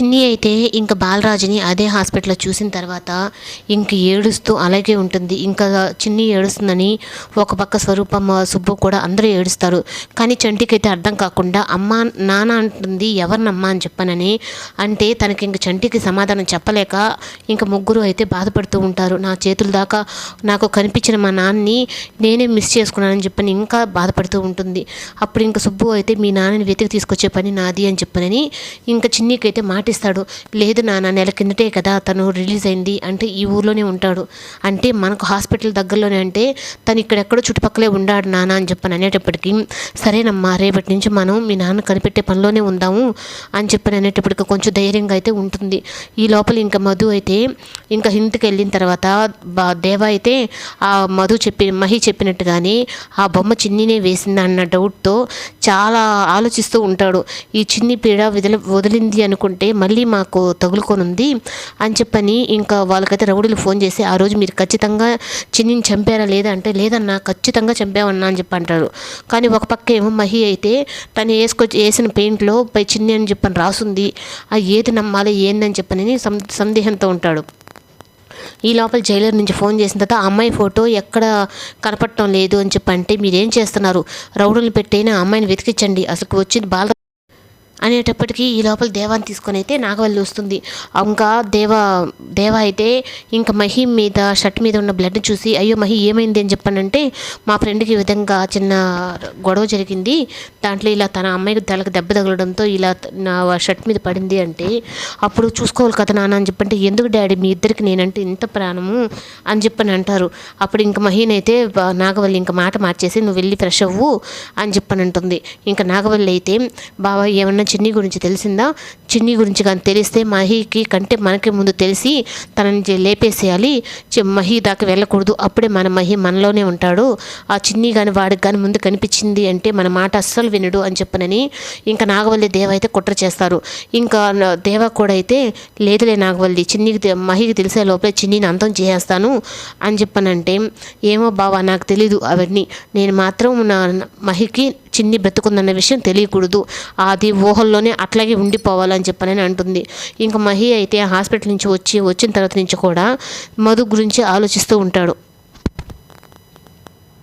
చిన్ని అయితే ఇంకా బాలరాజుని అదే హాస్పిటల్లో చూసిన తర్వాత ఇంక ఏడుస్తూ అలాగే ఉంటుంది. ఇంకా చిన్ని ఏడుస్తుందని ఒక పక్క స్వరూపమ్మ సుబ్బు కూడా అందరూ ఏడుస్తారు. కానీ చంటికి అయితే అర్థం కాకుండా అమ్మ నాన్న అంటుంది ఎవరినమ్మా అని చెప్పానని అంటే తనకి ఇంక చంటికి సమాధానం చెప్పలేక ఇంక ముగ్గురు అయితే బాధపడుతూ ఉంటారు. నా చేతుల దాకా నాకు కనిపించిన మా నాన్నని నేనే మిస్ చేసుకున్నానని చెప్పని ఇంకా బాధపడుతూ ఉంటుంది. అప్పుడు ఇంకా సుబ్బు అయితే మీ నాన్నని వెతికి తీసుకొచ్చే పని నాది అని చెప్పనని ఇంకా చిన్నికైతే మాట పంపిస్తాడు లేదు నాన్న నెల కిందటే కదా తను రిలీజ్ అయింది అంటే ఈ ఊర్లోనే ఉంటాడు. అంటే మనకు హాస్పిటల్ దగ్గరలోనే అంటే తను ఇక్కడెక్కడో చుట్టుపక్కలే ఉండాడు నాన్న అని చెప్పని అనేటప్పటికీ సరేనమ్మా రేపటి నుంచి మనం మీ నాన్న కనిపెట్టే పనిలోనే ఉందాము అని చెప్పని అనేటప్పటికి కొంచెం ధైర్యంగా అయితే ఉంటుంది. ఈ లోపల ఇంకా మధు అయితే ఇంకా ఇంటికి వెళ్ళిన తర్వాత బా దేవ అయితే ఆ మధు చెప్పి మహి చెప్పినట్టుగానే ఆ బొమ్మ చిన్నినే వేసింది అన్న డౌట్తో చాలా ఆలోచిస్తూ ఉంటాడు. ఈ చిన్ని పీడ వదిలి వదిలింది అనుకుంటే మళ్ళీ మాకు తగులుకొనుంది అని చెప్పని ఇంకా వాళ్ళకైతే రౌడీలు ఫోన్ చేసి ఆ రోజు మీరు ఖచ్చితంగా చిన్నిని చంపారా లేదా? అంటే లేదన్నా ఖచ్చితంగా చంపామన్నా అని చెప్పి అంటారు. కానీ ఒక పక్క ఏమో మహి అయితే తను వేసుకొచ్చి వేసిన పెయింట్లో పై చిన్ని అని చెప్పని రాసుంది. ఆ ఏది నమ్మాలి ఏందని చెప్పని సం సందేహంతో ఉంటాడు. ఈ లోపల జైలర్ నుంచి ఫోన్ చేసిన తర్వాత ఆ అమ్మాయి ఫోటో ఎక్కడ కనపడటం లేదు అని చెప్పి అంటే మీరేం చేస్తున్నారు? రౌడులు పెట్టైనా అమ్మాయిని వెతికించండి. అసలు వచ్చింది బాల అనేటప్పటికీ ఈ లోపల దేవాన్ని తీసుకొని అయితే నాగవల్లి వస్తుంది ఇంకా దేవ దేవ అయితే ఇంకా మహి మీద షర్ట్ మీద ఉన్న బ్లడ్ చూసి అయ్యో మహి ఏమైంది అని చెప్పానంటే మా ఫ్రెండ్కి ఈ విధంగా చిన్న గొడవ జరిగింది. దాంట్లో ఇలా తన అమ్మాయికి తలకు దెబ్బ తగలడంతో ఇలా నా షర్ట్ మీద పడింది అంటే అప్పుడు చూసుకోవాలి కదా నాన్న అని చెప్పంటే ఎందుకు డాడీ మీ ఇద్దరికి నేనంటే ఇంత ప్రాణము అని చెప్పని అంటారు. అప్పుడు ఇంకా మహీనైతే బా- నాగవల్లి ఇంకా మాట మార్చేసి నువ్వు వెళ్ళి ఫ్రెష్ అవ్వు అని చెప్పని అంటుంది. ఇంకా నాగవల్లి అయితే బాబా ఏమన్నా చిన్ని గురించి తెలిసిందా? చిన్ని గురించి కానీ తెలిస్తే మహికి కంటే మనకి ముందు తెలిసి తనని లేపేసేయాలి. చి- మహి దాకా వెళ్ళకూడదు. అప్పుడే మన మహి మనలోనే ఉంటాడు. ఆ చిన్ని కానీ వాడికి కానీ ముందు కనిపించింది అంటే మన మాట అస్సలు వినడు అని చెప్పనని ఇంకా నాగవల్లి దేవ అయితే కుట్ర చేస్తారు. ఇంకా దేవ కూడా అయితే లేదులే నాగవల్లి చిన్నికి మహికి తెలిసే లోపలే చిన్నిని అంతం చేసేస్తాను అని చెప్పనంటే ఏమో బావా నాకు తెలీదు అవన్నీ. నేను మాత్రం నా మహికి చిన్ని బ్రతుకుందన్న విషయం తెలియకూడదు. అది ఊహల్లోనే అట్లాగే ఉండిపోవాలని చెప్పనని అంటుంది. ఇంకా మహి అయితే హాస్పిటల్ నుంచి వచ్చి వచ్చిన తర్వాత నుంచి కూడా మధు గురించి ఆలోచిస్తూ ఉంటాడు.